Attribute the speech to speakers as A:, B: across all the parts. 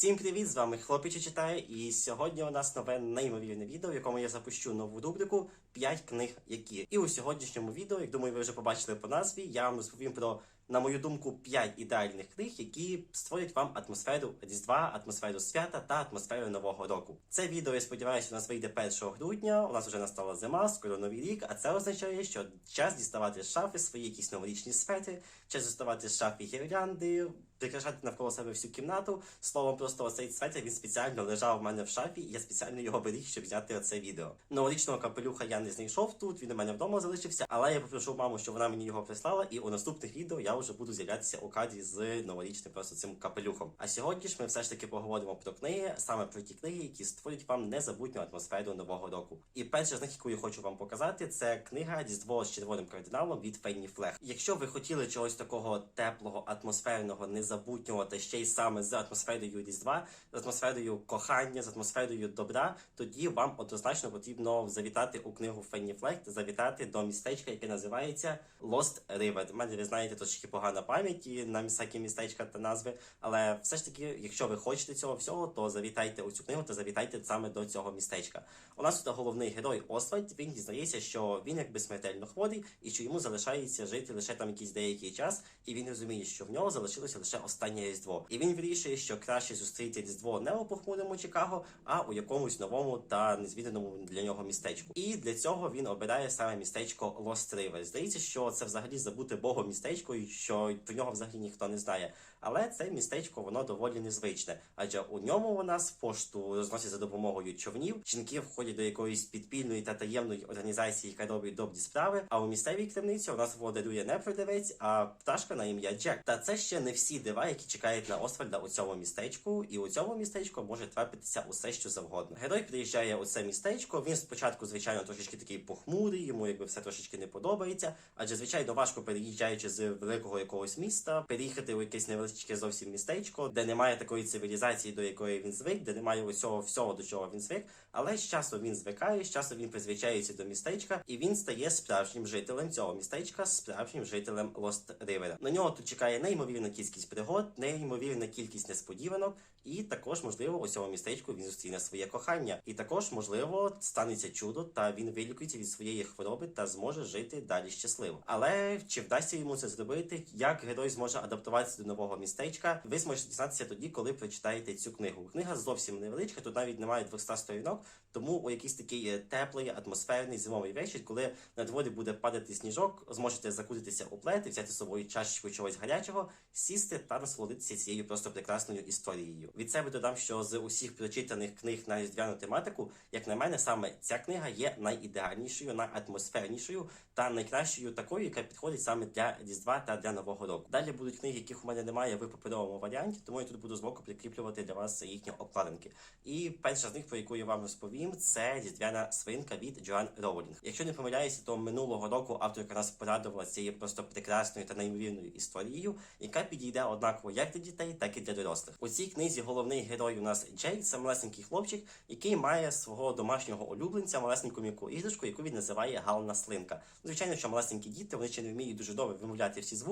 A: Всім привіт! З вами Хлопічі читає, і сьогодні у нас нове неймовірне відео, в якому я запущу нову рубрику 5 книг, які. І у сьогоднішньому відео, як думаю, ви вже побачили по назві, я вам розповім про, на мою думку, 5 ідеальних книг, які створять вам атмосферу Різдва, атмосферу свята та атмосферу Нового року. Це відео, я сподіваюся, у нас вийде 1 грудня. У нас вже настала зима, скоро новий рік, а це означає, що час діставати з шафи свої якісь новорічні свети, час діставати з шафи гірлянди, прикрашати навколо себе всю кімнату. Словом, просто оцей цвет він спеціально лежав в мене в шафі, і я спеціально його беріг, щоб взяти оце відео. Новорічного капелюха я не знайшов тут, він у мене вдома залишився, але я попрошу маму, щоб вона мені його прислала, і у наступних відео я вже буду з'являтися у кадрі з новорічним просто цим капелюхом. А сьогодні ж ми все ж таки поговоримо про книги, саме про ті книги, які створять вам незабутню атмосферу нового року. І перша з них, яку я хочу вам показати, це книга Різдво з червоним кардиналом від Фенні Флех. Якщо ви хотіли чогось такого теплого, атмосферного, незабутнього та ще й саме з атмосферою Різдва, з атмосферою кохання, з атмосферою добра, тоді вам однозначно потрібно завітати у книгу Фенні Флех та завітати до містечка, яке називається Lost River. Мене ви знаєте трошки погана пам'ять і на всякі містечка та назви, але все ж таки, якщо ви хочете цього всього, то завітайте у цю книгу та завітайте саме до цього містечка. У нас тут головний герой Освальд. Він дізнається, що він якби смертельно хворий і що йому залишається жити лише там якийсь деякий час, і він розуміє, що в нього залишилося лише останнє різдво. І він вирішує, що краще зустріти різдво не у похмурому Чикаго, а у якомусь новому та незвіданому для нього містечку. І для цього він обирає саме містечко Lost River. Здається, що це взагалі забуте богом містечко, що про нього взагалі ніхто не знає. Але це містечко воно доволі незвичне, адже у ньому у нас пошту розносять за допомогою човнів. Жінки входять до якоїсь підпільної та таємної організації, яка робить добрі справи. А у місцевій крамниці у нас володарює не продавець, а пташка на ім'я Джек. Та це ще не всі дива, які чекають на Освальда у цьому містечку, і у цьому містечку може трапитися усе, що завгодно. Герой приїжджає у це містечко. Він спочатку, звичайно, трошечки такий похмурий, йому якби все трошечки не подобається. Адже звичайно важко переїжджаючи з великого якогось міста, переїхати у якесь невеличке зовсім містечко, де немає такої цивілізації, до якої він звик, де немає усього всього, до чого він звик. Але з часом він звикає, з часом він призвичається до містечка, і він стає справжнім жителем цього містечка, справжнім жителем Лост Ривера. На нього тут чекає неймовірна кількість пригод, неймовірна кількість несподіванок, і також, можливо, у цьому містечку він зустріне своє кохання. І також, можливо, станеться чудо, та він вилікується від своєї хвороби та зможе жити далі щасливо. Але чи вдасться йому це зробити? Як герой зможе адаптуватися до нового містечка? Ви зможете дізнатися тоді, коли прочитаєте цю книгу. Книга зовсім невеличка, тут навіть немає 200 сторінок, тому у якийсь такий е, теплий, атмосферний зимовий вечір, коли на дворі буде падати сніжок, зможете закутитися у плед, і взяти з собою чашечку чогось гарячого, сісти та насолодитися цією просто прекрасною історією. Від себе додам, що з усіх прочитаних книг на різдвяну тематику, як на мене, саме ця книга є найідеальнішою, найатмосфернішою та найкращою такою, яка підходить саме для різдва та для нового року. Далі будуть книги, яких у мене немає в паперовому варіанті, тому я тут буду збоку прикріплювати для вас їхні обкладинки. І перша з них, про яку я вам розповім, це різдвяна свинка від Джоан Роулінг. Якщо не помиляюся, то минулого року авторка нас порадувала цією просто прекрасною та неймовірною історією, яка підійде однаково як для дітей, так і для дорослих. У цій книзі головний герой у нас Джей, це малесенький хлопчик, який має свого домашнього улюбленця, малесеньку м'яку іграшку, яку він називає Гална Слинка. Звичайно, що малесенькі діти вони ще не вміють дуже добре вимовляти всі звуки,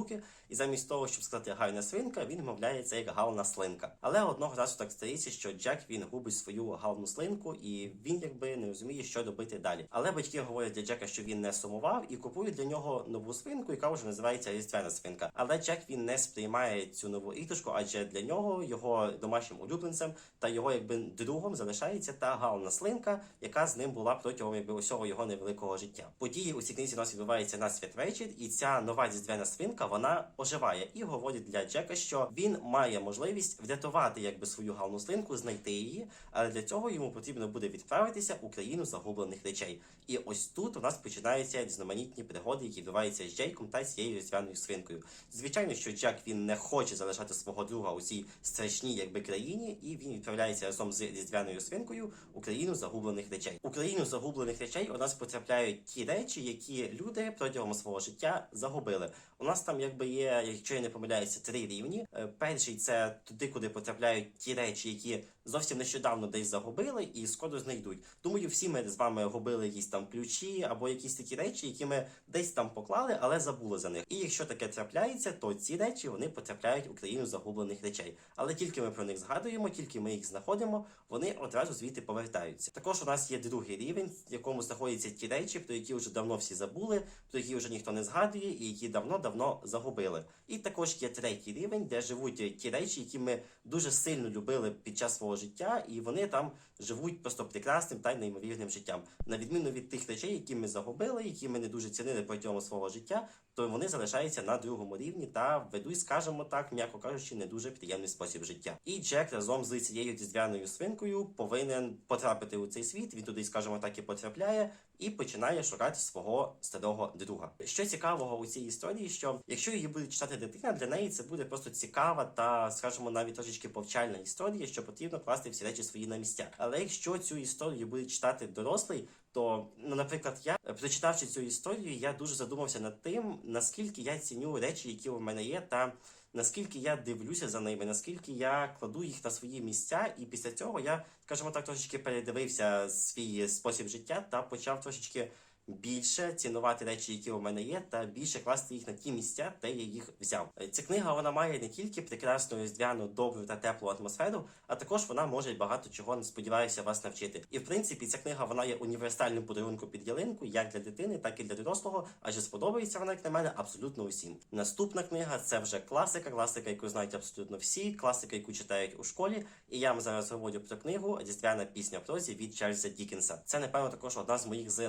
A: і замість того, щоб сказати гарна свинка, він вимовляє це як гална слинка. Але одного разу так стається, що Джек він губить свою галну слинку, і він якби не розуміє, що робити далі. Але батьки говорять для Джека, що він не сумував, і купують для нього нову свинку, яка вже називається різдвяна свинка. Але Джек він не сприймає цю нову іграшку, адже для нього його домашнім улюбленцем та його якби другом залишається та гална слинка, яка з ним була протягом якби усього його невеликого життя. Події у цій книзі у нас відбуваються на святвечір, і ця нова різдвяна свинка вона оживає і говорить для Джека, що він має можливість врятувати якби свою галну слинку, знайти її, але для цього йому потрібно буде відправитися у країну загублених речей. І ось тут у нас починаються різноманітні пригоди, які відбуваються з Джейком та цією різдвяною свинкою. Звичайно, що Джек він не хоче залишати свого друга у цій страшній якби країні, і він відправляється разом з різдвяною свинкою у країну загублених речей. У країну загублених речей у нас потрапляють ті речі, які люди протягом свого життя загубили. У нас там там якби є, якщо я не помиляюся, три рівні. Е, Перший це туди, куди потрапляють ті речі, які зовсім нещодавно десь загубили і скоро знайдуть. Думаю, всі ми з вами губили якісь там ключі або якісь такі речі, які ми десь там поклали, але забули за них. І якщо таке трапляється, то ці речі вони потрапляють у країну загублених речей. Але тільки ми про них згадуємо, тільки ми їх знаходимо, вони одразу звідти повертаються. Також у нас є другий рівень, в якому знаходяться ті речі, про які вже давно всі забули, про які вже ніхто не згадує, і які давно-давно загубили. І також є третій рівень, де живуть ті речі, які ми дуже сильно любили під час свого життя, і вони там живуть просто прекрасним та й неймовірним життям. На відміну від тих речей, які ми загубили, які ми не дуже цінили протягом свого життя, то вони залишаються на другому рівні та ведуть, скажімо так, м'яко кажучи, не дуже приємний спосіб життя. І Джек разом з цією різдвяною свинкою повинен потрапити у цей світ. Він туди, скажімо так, і потрапляє. І починає шукати свого старого друга. Що цікавого у цій історії, що якщо її буде читати дитина, для неї це буде просто цікава та, скажімо, навіть трошечки повчальна історія, що потрібно класти всі речі свої на місця. Але якщо цю історію буде читати дорослий, то, ну, наприклад, я е, прочитавши цю історію, я дуже задумався над тим, наскільки я ціню речі, які у мене є, та наскільки я дивлюся за ними, наскільки я кладу їх на свої місця, і після цього я, скажімо так, трошечки передивився свій спосіб життя та почав трошечки більше цінувати речі, які у мене є, та більше класти їх на ті місця, де я їх взяв. Е, Ця книга вона має не тільки прекрасну різдвяну, добру та теплу атмосферу, а також вона може багато чого не сподіваюся вас навчити. І в принципі, ця книга вона є універсальним подарунком під ялинку, як для дитини, так і для дорослого. Адже сподобається вона, як на мене, абсолютно усім. Наступна книга це вже класика, класика, яку знають абсолютно всі, класика, яку читають у школі. І я вам зараз говорю про книгу Різдвяна пісня в прозі від Чарльза Дікенса. Це напевно також одна з моїх з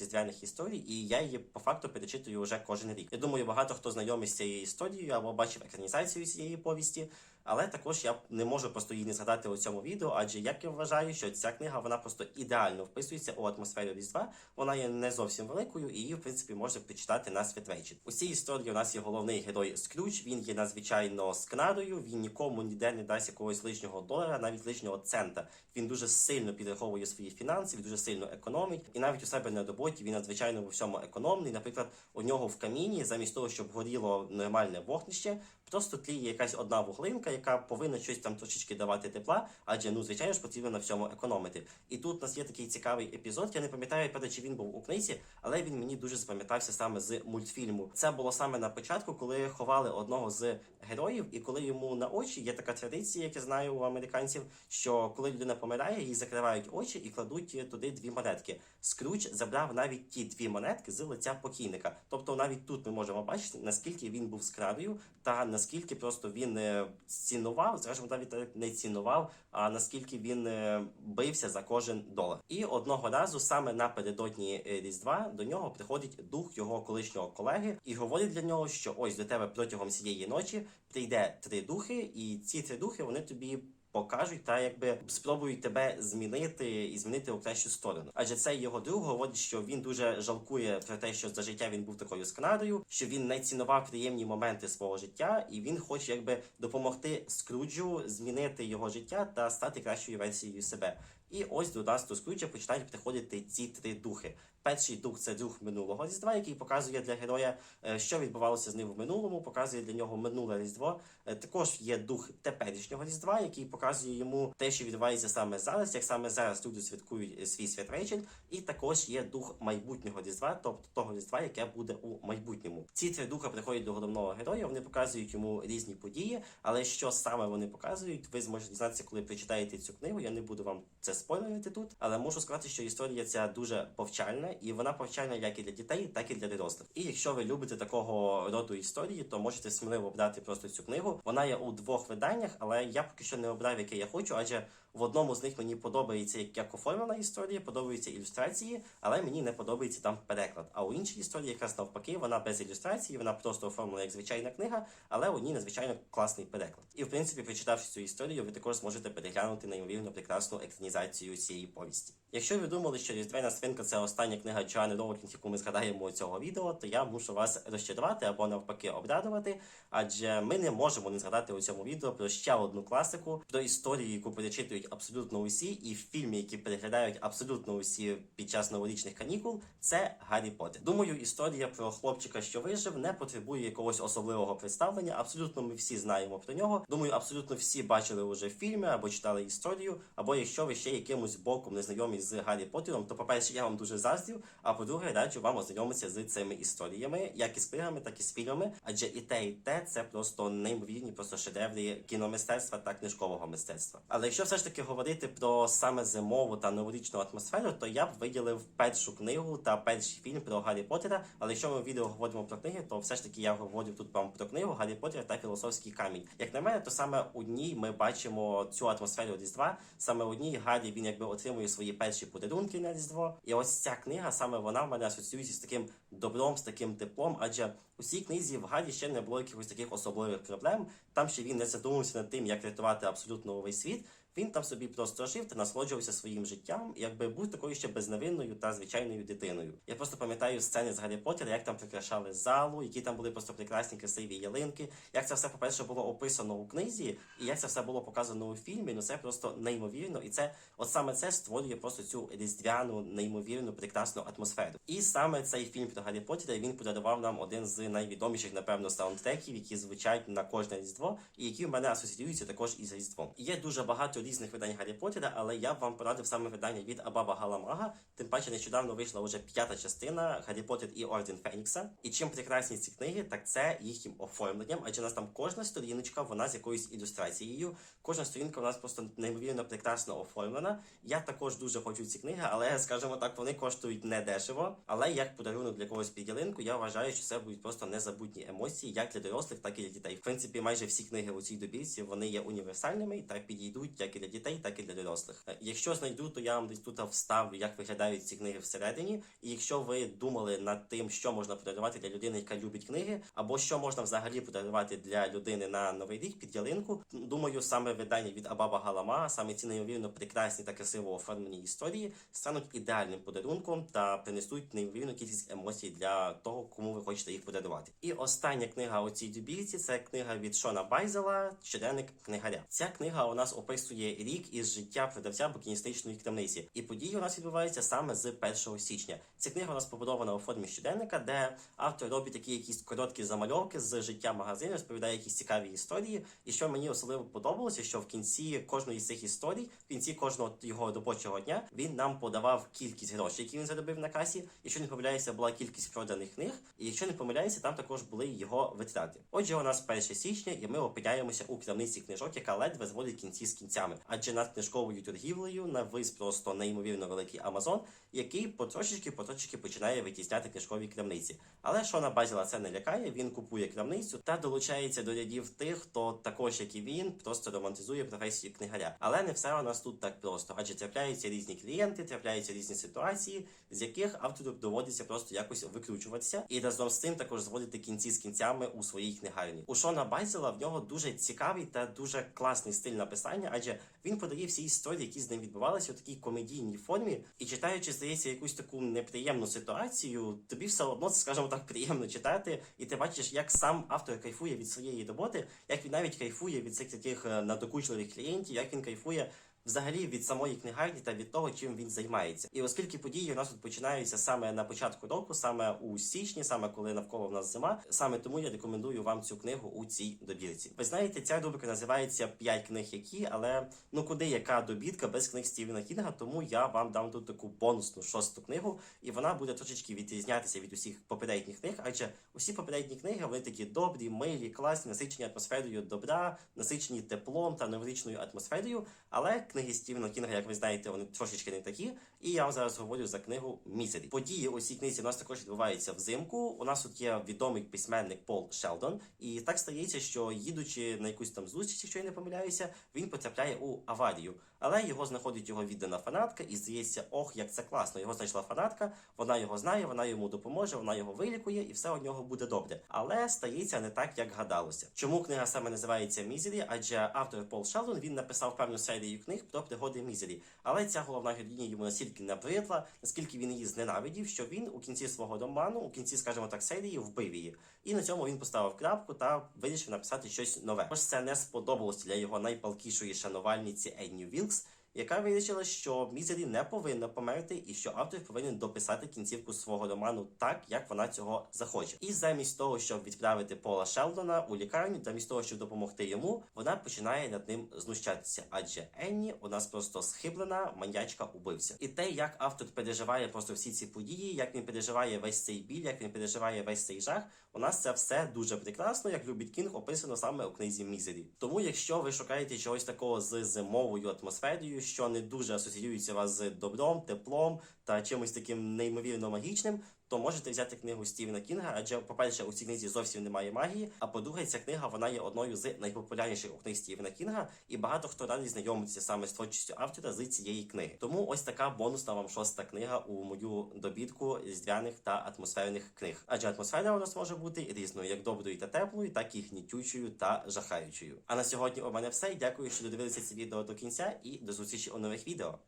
A: найулюбленіших реальних історій, і я її по факту перечитую вже кожен рік. Я думаю, багато хто знайомий з цією історією або бачив екранізацію цієї повісті. Але також я не можу просто її не згадати у цьому відео, адже як я вважаю, що ця книга вона просто ідеально вписується у атмосферу Різдва. Вона є не зовсім великою, і її, в принципі, можна почитати на святвечір. У цій історії у нас є головний герой Скрудж. Він є надзвичайно скнарою. Він нікому ніде не дасть якогось лишнього долара, навіть лишнього цента. Він дуже сильно підраховує свої фінанси, він дуже сильно економить, і навіть у себе на роботі він надзвичайно у всьому економний. Наприклад, у нього в каміні, замість того, щоб горіло нормальне вогнище, просто тліє якась одна вуглинка, яка повинна щось там трошечки давати тепла, адже ну звичайно ж потрібно на всьому економити. І тут у нас є такий цікавий епізод. Я не пам'ятаю, правда, чи він був у книзі, але він мені дуже запам'ятався саме з мультфільму. Це було саме на початку, коли ховали одного з героїв, і коли йому на очі є така традиція, як я знаю у американців, що коли людина помирає, їй закривають очі і кладуть туди дві монетки. Скрудж забрав навіть ті дві монетки з лиця покійника. Тобто навіть тут ми можемо бачити, наскільки він був скрадою, та наскільки просто він е, цінував, скажімо, навіть не цінував, а наскільки він е, бився за кожен долар. І одного разу, саме напередодні е, Різдва, до нього приходить дух його колишнього колеги і говорить для нього, що ось до тебе протягом цієї ночі прийде три духи, і ці три духи вони тобі. Покажуть та якби спробують тебе змінити і змінити у кращу сторону. Адже цей його друг говорить, що він дуже жалкує про те, що за життя він був такою сканадою, що він не цінував приємні моменти свого життя, і він хоче якби допомогти Скруджу змінити його життя та стати кращою версією себе. І ось до нас до починають приходити ці три духи. Перший дух це дух минулого різдва, який показує для героя, е, що відбувалося з ним в минулому, показує для нього минуле різдво. Е, Також є дух теперішнього різдва, який показує йому те, що відбувається саме зараз, як саме зараз люди святкують е, свій святвечір. І також є дух майбутнього різдва, тобто того різдва, яке буде у майбутньому. Ці три духа приходять до головного героя. Вони показують йому різні події, але що саме вони показують, ви зможете дізнатися, коли прочитаєте цю книгу. Я не буду вам це спойлерити тут, але можу сказати, що історія ця дуже повчальна, і вона повчальна як і для дітей, так і для дорослих. І якщо ви любите такого роду історії, то можете сміливо обрати просто цю книгу. Вона є у двох виданнях, але я поки що не обрав, яке я хочу, адже в одному з них мені подобається як, оформлена історія, подобаються ілюстрації, але мені не подобається там переклад. А у іншій історії, якраз навпаки, вона без ілюстрації, вона просто оформлена як звичайна книга, але у ній надзвичайно класний переклад. І в принципі, прочитавши цю історію, ви також зможете переглянути неймовірно прекрасну екранізацію цієї повісті. Якщо ви думали, що Різдвяна свинка це остання книга Джоанни Роулінг, яку ми згадаємо у цього відео, то я мушу вас розчарувати або навпаки обрадувати, адже ми не можемо не згадати у цьому відео про ще одну класику, про історію, яку перечитують абсолютно усі, і фільми, які переглядають абсолютно усі під час новорічних канікул, це Гаррі Поттер. Думаю, історія про хлопчика, що вижив, не потребує якогось особливого представлення. Абсолютно ми всі знаємо про нього. Думаю, абсолютно всі бачили уже фільми або читали історію. Або якщо ви ще якимось боком не з Гаррі Поттером, то по-перше, я вам дуже заздрю. А по-друге, раджу вам ознайомитися з цими історіями, як із книгами, так і з фільмами. Адже і те, і те це просто неймовірні, просто шедеври кіномистецтва та книжкового мистецтва. Але якщо все ж таки говорити про саме зимову та новорічну атмосферу, то я б виділив першу книгу та перший фільм про Гаррі Поттера. Але якщо ми в відео говоримо про книги, то все ж таки я говорю тут вам про книгу Гаррі Поттер та філософський камінь. Як на мене, то саме у ній ми бачимо цю атмосферу Різдва. Саме у ній Гаррі він якби отримує свої перші подарунки на Різдво. І ось ця книга, саме вона в мене асоціюється з таким добром, з таким теплом. Адже у цій книзі в Гаррі ще не було якихось таких особливих проблем. Там ще він не задумався над тим, як рятувати абсолютно увесь світ. Він там собі просто жив та насолоджувався своїм життям, якби був такою ще безневинною та звичайною дитиною. Я просто пам'ятаю сцени з Гаррі Поттера, як там прикрашали залу, які там були просто прекрасні красиві ялинки. Як це все, по-перше, було описано у книзі, і як це все було показано у фільмі. Ну це просто неймовірно. І це от саме це створює просто цю різдвяну, неймовірну, прекрасну атмосферу. І саме цей фільм про Гаррі Поттера він подарував нам один з найвідоміших, напевно, саундтреків, які звучать на кожне різдво, і які в мене асоціюються також із різдвом. Є дуже багато різних видань Гаррі Поттера, але я б вам порадив саме видання від Абаба Галамага. Тим паче нещодавно вийшла вже п'ята частина Гаррі Поттер і Орден Фенікса. І чим прекрасні ці книги, так це їхнім оформленням, адже у нас там кожна сторіночка, вона з якоюсь ілюстрацією. Кожна сторінка у нас просто неймовірно прекрасно оформлена. Я також дуже хочу ці книги, але скажімо так, вони коштують не дешево. Але як подарунок для когось підялинку, я вважаю, що це будуть просто незабутні емоції, як для дорослих, так і для дітей. В принципі, майже всі книги у цій добірці вони є універсальними та підійдуть як і для дітей, так і для дорослих. Е, Якщо знайду, то я вам десь тут вставлю, як виглядають ці книги всередині. І якщо ви думали над тим, що можна подарувати для людини, яка любить книги, або що можна взагалі подарувати для людини на новий рік під ялинку, думаю, саме видання від Абаба Галама, саме ці неймовірно прекрасні та красиво оформлені історії, стануть ідеальним подарунком та принесуть неймовірну кількість емоцій для того, кому ви хочете їх подарувати. І остання книга у цій добірці це книга від Шона Байзела, щоденник книгаря. Ця книга у нас описує рік із життя продавця букіністичної крамниці. І події у нас відбуваються саме з 1 січня. Ця книга у нас побудована у формі щоденника, де автор робить такі якісь короткі замальовки з життя магазину, розповідає якісь цікаві історії. І що мені особливо подобалося, що в кінці кожної з цих історій, в кінці кожного його робочого дня, він нам подавав кількість грошей, які він заробив на касі. Якщо не помиляюся, була кількість проданих книг. І якщо не помиляюся, там також були його витрати. Отже, у нас 1 січня, і ми опиняємося у крамниці книжок, яка ледве зводить кінці з кінцями. Адже над книжковою торгівлею навис просто неймовірно великий Амазон, який потрошечки потрошечки починає витісняти книжкові крамниці. Але Шона Базіла це не лякає. Він купує крамницю та долучається до рядів тих, хто також як і він, просто романтизує професію книгаря. Але не все у нас тут так просто, адже трапляються різні клієнти, трапляються різні ситуації, з яких автору доводиться просто якось викручуватися, і разом з цим також зводити кінці з кінцями у своїй книгарні. У Шона Байзела в нього дуже цікавий та дуже класний стиль написання, адже він подає всі історії, які з ним відбувалися у такій комедійній формі, і читаючи, здається, якусь таку неприємну ситуацію, тобі все одно скажімо так, приємно читати, і ти бачиш, як сам автор кайфує від своєї роботи, як він навіть кайфує від цих таких е, надокучливих клієнтів, як він кайфує. Взагалі від самої книгарні та від того, чим він займається, і оскільки події у нас тут починаються саме на початку року, саме у січні, саме коли навколо в нас зима, саме тому я рекомендую вам цю книгу у цій добірці. Ви знаєте, ця рубрика називається «5 книг, які, але ну куди яка добірка без книг Стівена Кінга, тому я вам дам тут таку бонусну шосту книгу, і вона буде трошечки відрізнятися від усіх попередніх книг, адже усі попередні книги вони такі добрі, милі, класні, насичені атмосферою добра, насичені теплом та новорічною атмосферою. Але книги Стівена Кінга, як ви знаєте, вони трошечки не такі. І я вам зараз говорю за книгу Мізері. Події у цій книзі у нас також відбуваються взимку. У нас тут є відомий письменник Пол Шелдон, і так стається, що їдучи на якусь там зустріч, якщо я не помиляюся, він потрапляє у аварію. Але його знаходить його віддана фанатка, і здається, ох, як це класно. Його знайшла фанатка, вона його знає, вона йому допоможе, вона його вилікує, і все у нього буде добре. Але стається не так, як гадалося. Чому книга саме називається Мізері? Адже автор Пол Шелдон він написав певну серію книг, книг про пригоди Мізері. Але ця головна героїня йому настільки набридла, наскільки він її зненавидів, що він у кінці свого роману, у кінці, скажімо так, серії, вбив її. І на цьому він поставив крапку та вирішив написати щось нове. Тож це не сподобалось для його найпалкішої шанувальниці Енні Вілкс, яка вирішила, що Мізері не повинна померти і що автор повинен дописати кінцівку свого роману так, як вона цього захоче. І замість того, щоб відправити Пола Шелдона у лікарню, замість того, щоб допомогти йому, вона починає над ним знущатися. Адже Енні у нас просто схиблена маньячка убивця. І те, як автор переживає просто всі ці події, як він переживає весь цей біль, як він переживає весь цей жах. У нас це все дуже прекрасно, як любить Кінг, описано саме у книзі Мізері. Тому, якщо ви шукаєте чогось такого з зимовою атмосферою, що не дуже асоціюється вас з добром, теплом та чимось таким неймовірно магічним, то можете взяти книгу Стівена Кінга, адже, по-перше, у цій книзі зовсім немає магії. А по-друге, ця книга вона є одною з найпопулярніших у книг Стівена Кінга, і багато хто радий знайомитися саме з творчістю автора з цієї книги. Тому ось така бонусна вам шоста книга у мою добірку різдвяних та атмосферних книг. Адже атмосфера у нас може бути різною, як доброю та теплою, так і гнітючою та жахаючою. А на сьогодні у мене все. Дякую, що додивилися це відео до кінця, і до зустрічі у нових відео.